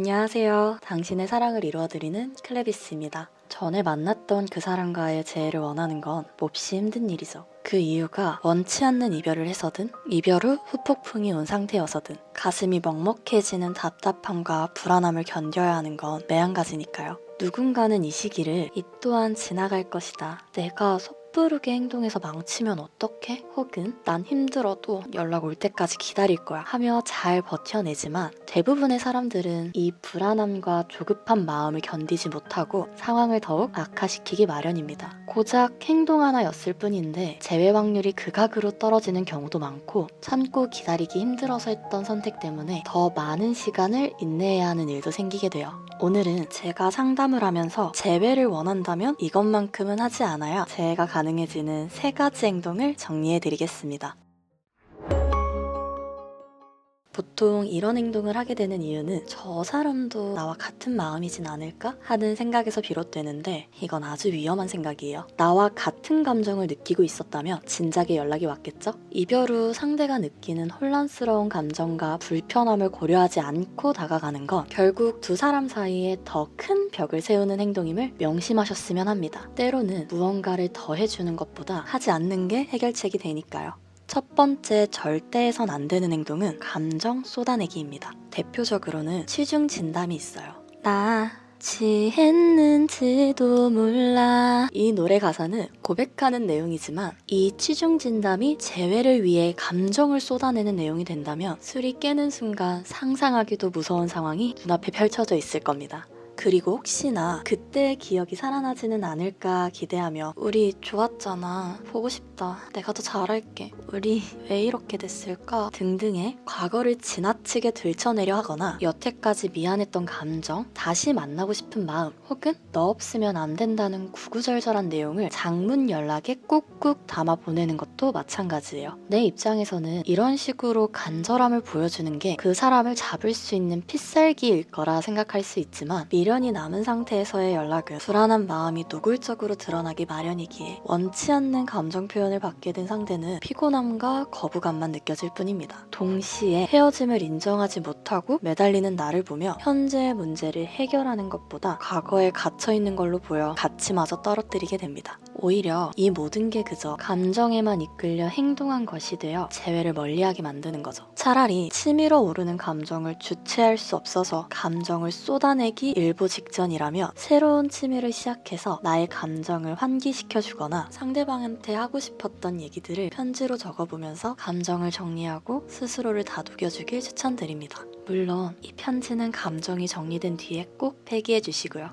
안녕하세요. 당신의 사랑을 이루어드리는 클레비스입니다. 전에 만났던 그 사람과의 재회를 원하는 건 몹시 힘든 일이죠. 그 이유가 원치 않는 이별을 해서든 이별 후 후폭풍이 온 상태여서든 가슴이 먹먹해지는 답답함과 불안함을 견뎌야 하는 건 매한가지니까요. 누군가는 이 시기를 이 또한 지나갈 것이다. 내가 섣부르게 행동해서 망치면 어떡해? 혹은 난 힘들어도 연락 올 때까지 기다릴 거야 하며 잘 버텨내지만 대부분의 사람들은 이 불안함과 조급한 마음을 견디지 못하고 상황을 더욱 악화시키기 마련입니다. 고작 행동 하나였을 뿐인데 재회 확률이 극악으로 떨어지는 경우도 많고 참고 기다리기 힘들어서 했던 선택 때문에 더 많은 시간을 인내해야 하는 일도 생기게 돼요. 오늘은 제가 상담을 하면서 재회를 원한다면 이것만큼은 하지 않아야 재회가 가 능해지는 세 가지 행동을 정리해 드리겠습니다. 보통 이런 행동을 하게 되는 이유는 저 사람도 나와 같은 마음이진 않을까 하는 생각에서 비롯되는데 이건 아주 위험한 생각이에요. 나와 같은 감정을 느끼고 있었다면 진작에 연락이 왔겠죠? 이별 후 상대가 느끼는 혼란스러운 감정과 불편함을 고려하지 않고 다가가는 건 결국 두 사람 사이에 더 큰 벽을 세우는 행동임을 명심하셨으면 합니다. 때로는 무언가를 더 해주는 것보다 하지 않는 게 해결책이 되니까요. 첫 번째 절대 해선 안 되는 행동은 감정 쏟아내기입니다. 대표적으로는 취중 진담이 있어요. 나 취했는지도 몰라. 이 노래 가사는 고백하는 내용이지만 이 취중 진담이 재회를 위해 감정을 쏟아내는 내용이 된다면 술이 깨는 순간 상상하기도 무서운 상황이 눈앞에 펼쳐져 있을 겁니다. 그리고 혹시나 그때의 기억이 살아나지는 않을까 기대하며 우리 좋았잖아 보고 싶 다. 내가 더 잘할게. 우리 왜 이렇게 됐을까? 등등의 과거를 지나치게 들춰내려 하거나 여태까지 미안했던 감정 다시 만나고 싶은 마음 혹은 너 없으면 안 된다는 구구절절한 내용을 장문 연락에 꾹꾹 담아 보내는 것도 마찬가지예요. 내 입장에서는 이런 식으로 간절함을 보여주는 게 그 사람을 잡을 수 있는 필살기일 거라 생각할 수 있지만 미련이 남은 상태에서의 연락은 불안한 마음이 노골적으로 드러나기 마련이기에 원치 않는 감정 표현 을 받게 된 상대는 피곤함과 거부감만 느껴질 뿐입니다. 동시에 헤어짐을 인정하지 못하고 매달리는 나를 보며 현재의 문제를 해결하는 것보다 과거에 갇혀 있는 걸로 보여 가치마저 떨어뜨리게 됩니다. 오히려 이 모든 게 그저 감정에만 이끌려 행동한 것이 되어 재회를 멀리하게 만드는 거죠. 차라리 치밀어 오르는 감정을 주체할 수 없어서 감정을 쏟아내기 일보 직전이라며 새로운 취미를 시작해서 나의 감정을 환기시켜주거나 상대방한테 하고 싶었던 얘기들을 편지로 적어보면서 감정을 정리하고 스스로를 다독여주길 추천드립니다. 물론 이 편지는 감정이 정리된 뒤에 꼭 폐기해 주시고요.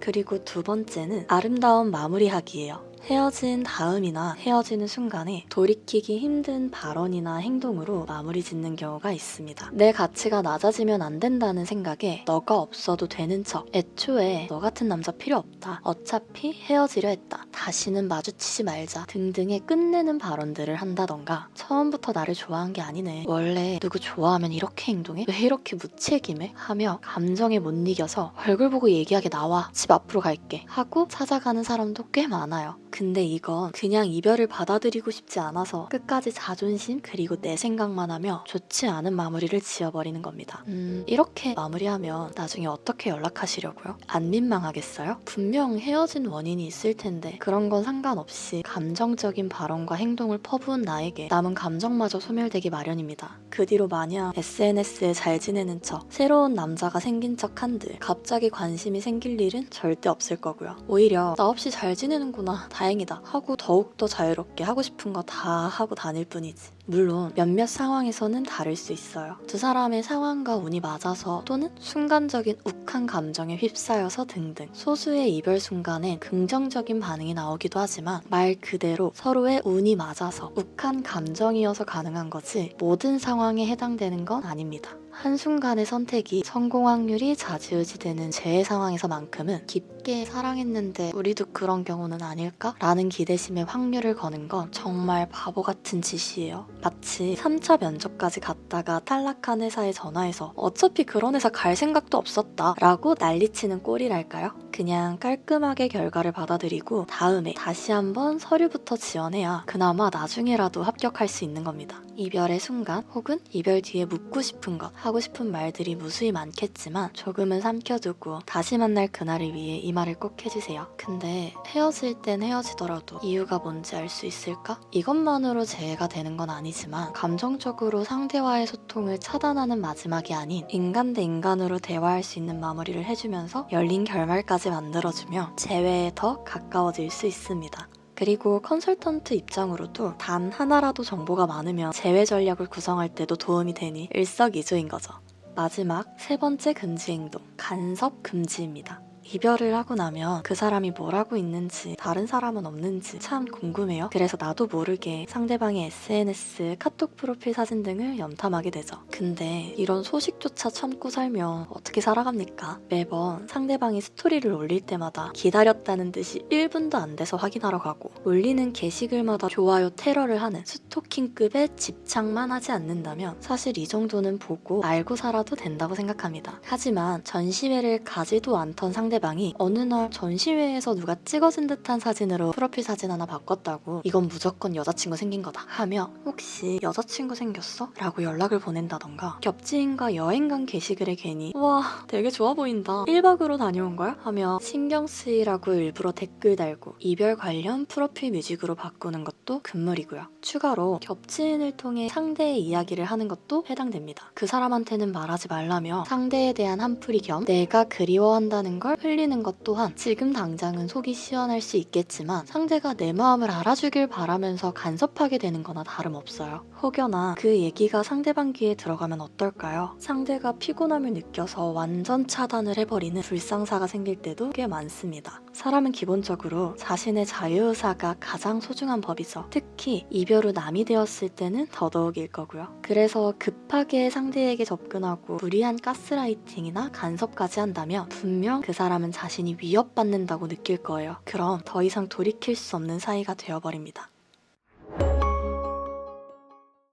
그리고 두 번째는 아름다운 마무리하기예요. 헤어진 다음이나 헤어지는 순간에 돌이키기 힘든 발언이나 행동으로 마무리 짓는 경우가 있습니다. 내 가치가 낮아지면 안 된다는 생각에 너가 없어도 되는 척 애초에 너 같은 남자 필요 없다. 어차피 헤어지려 했다. 다시는 마주치지 말자 등등의 끝내는 발언들을 한다던가 처음부터 나를 좋아한 게 아니네. 원래 누구 좋아하면 이렇게 행동해? 왜 이렇게 무책임해? 하며 감정에 못 이겨서 얼굴 보고 얘기하게 나와. 집 앞으로 갈게. 하고 찾아가는 사람도 꽤 많아요. 근데 이건 그냥 이별을 받아들이고 싶지 않아서 끝까지 자존심 그리고 내 생각만 하며 좋지 않은 마무리를 지어버리는 겁니다. 음, 이렇게 마무리하면 나중에 어떻게 연락하시려고요? 안 민망하겠어요? 분명 헤어진 원인이 있을 텐데 그런 건 상관없이 감정적인 발언과 행동을 퍼부은 나에게 남은 감정마저 소멸되기 마련입니다. 그 뒤로 마냥 SNS에 잘 지내는 척 새로운 남자가 생긴 척 한들 갑자기 관심이 생길 일은 절대 없을 거고요. 오히려 나 없이 잘 지내는구나 다 행이다 하고 더욱더 자유롭게 하고 싶은 거 다 하고 다닐 뿐이지. 물론 몇몇 상황에서는 다를 수 있어요. 두 사람의 상황과 운이 맞아서 또는 순간적인 욱한 감정에 휩싸여서 등등 소수의 이별 순간에 긍정적인 반응이 나오기도 하지만 말 그대로 서로의 운이 맞아서 욱한 감정이어서 가능한 거지 모든 상황에 해당되는 건 아닙니다. 한순간의 선택이 성공 확률이 좌지우지 되는 재해 상황에서만큼은 깊게 사랑했는데 우리도 그런 경우는 아닐까? 라는 기대심에 확률을 거는 건 정말 바보 같은 짓이에요. 마치 3차 면접까지 갔다가 탈락한 회사에 전화해서 어차피 그런 회사 갈 생각도 없었다 라고 난리치는 꼴이랄까요? 그냥 깔끔하게 결과를 받아들이고 다음에 다시 한번 서류부터 지원해야 그나마 나중에라도 합격할 수 있는 겁니다. 이별의 순간 혹은 이별 뒤에 묻고 싶은 것, 하고 싶은 말들이 무수히 많겠지만 조금은 삼켜두고 다시 만날 그날을 위해 이 말을 꼭 해주세요. 근데 헤어질 땐 헤어지더라도 이유가 뭔지 알 수 있을까? 이것만으로 재해가 되는 건 아니지만 감정적으로 상대와의 소통을 차단하는 마지막이 아닌 인간 대 인간으로 대화할 수 있는 마무리를 해주면서 열린 결말까지 만들어주며 재회에 더 가까워질 수 있습니다. 그리고 컨설턴트 입장으로도 단 하나라도 정보가 많으면 재회 전략을 구성할 때도 도움이 되니 일석이조인 거죠. 마지막 세 번째 금지 행동, 간섭 금지입니다. 이별을 하고 나면 그 사람이 뭘 하고 있는지 다른 사람은 없는지 참 궁금해요. 그래서 나도 모르게 상대방의 SNS, 카톡 프로필 사진 등을 염탐하게 되죠. 근데 이런 소식조차 참고 살면 어떻게 살아갑니까? 매번 상대방이 스토리를 올릴 때마다 기다렸다는 듯이 1분도 안 돼서 확인하러 가고 올리는 게시글마다 좋아요 테러를 하는 스토킹급의 집착만 하지 않는다면 사실 이 정도는 보고 알고 살아도 된다고 생각합니다. 하지만 전시회를 가지도 않던 상대 방이 어느 날 전시회에서 누가 찍어준 듯한 사진으로 프로필 사진 하나 바꿨다고 이건 무조건 여자친구 생긴 거다. 하며 혹시 여자친구 생겼어? 라고 연락을 보낸다던가 겹지인과 여행 간 게시글에 괜히 와 되게 좋아 보인다. 1박으로 다녀온 거야? 하며 신경 쓰이라고 일부러 댓글 달고 이별 관련 프로필 뮤직으로 바꾸는 것도 금물이고요. 추가로 겹지인을 통해 상대의 이야기를 하는 것도 해당됩니다. 그 사람한테는 말하지 말라며 상대에 대한 한풀이 겸 내가 그리워한다는 걸 흘리는 것 또한 지금 당장은 속이 시원할 수 있겠지만 상대가 내 마음을 알아주길 바라면서 간섭하게 되는 거나 다름없어요. 혹여나 그 얘기가 상대방 귀에 들어가면 어떨까요? 상대가 피곤함을 느껴서 완전 차단을 해버리는 불상사가 생길 때도 꽤 많습니다. 사람은 기본적으로 자신의 자유의사가 가장 소중한 법이죠. 특히 이별 후 남이 되었을 때는 더더욱일 거고요. 그래서 급하게 상대에게 접근하고 무리한 가스라이팅이나 간섭까지 한다면 분명 그 사람 은 자신이 위협받는다고 느낄 거예요. 그럼 더 이상 돌이킬 수 없는 사이가 되어버립니다.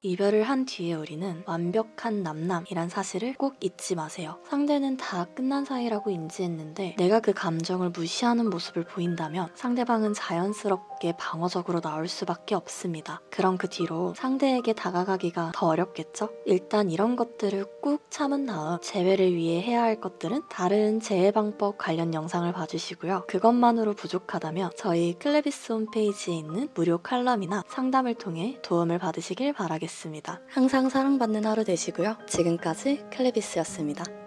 이별을 한 뒤에 우리는 완벽한 남남이란 사실을 꼭 잊지 마세요. 상대는 다 끝난 사이라고 인지했는데 내가 그 감정을 무시하는 모습을 보인다면 상대방은 자연스럽게 방어적으로 나올 수밖에 없습니다. 그럼 그 뒤로 상대에게 다가가기가 더 어렵겠죠? 일단 이런 것들을 꾹 참은 다음 재회를 위해 해야 할 것들은 다른 재해 방법 관련 영상을 봐주시고요. 그것만으로 부족하다면 저희 클레비스 홈페이지에 있는 무료 칼럼이나 상담을 통해 도움을 받으시길 바라 겠습니다. 항상 사랑받는 하루 되시고요. 지금까지 클레비스였습니다.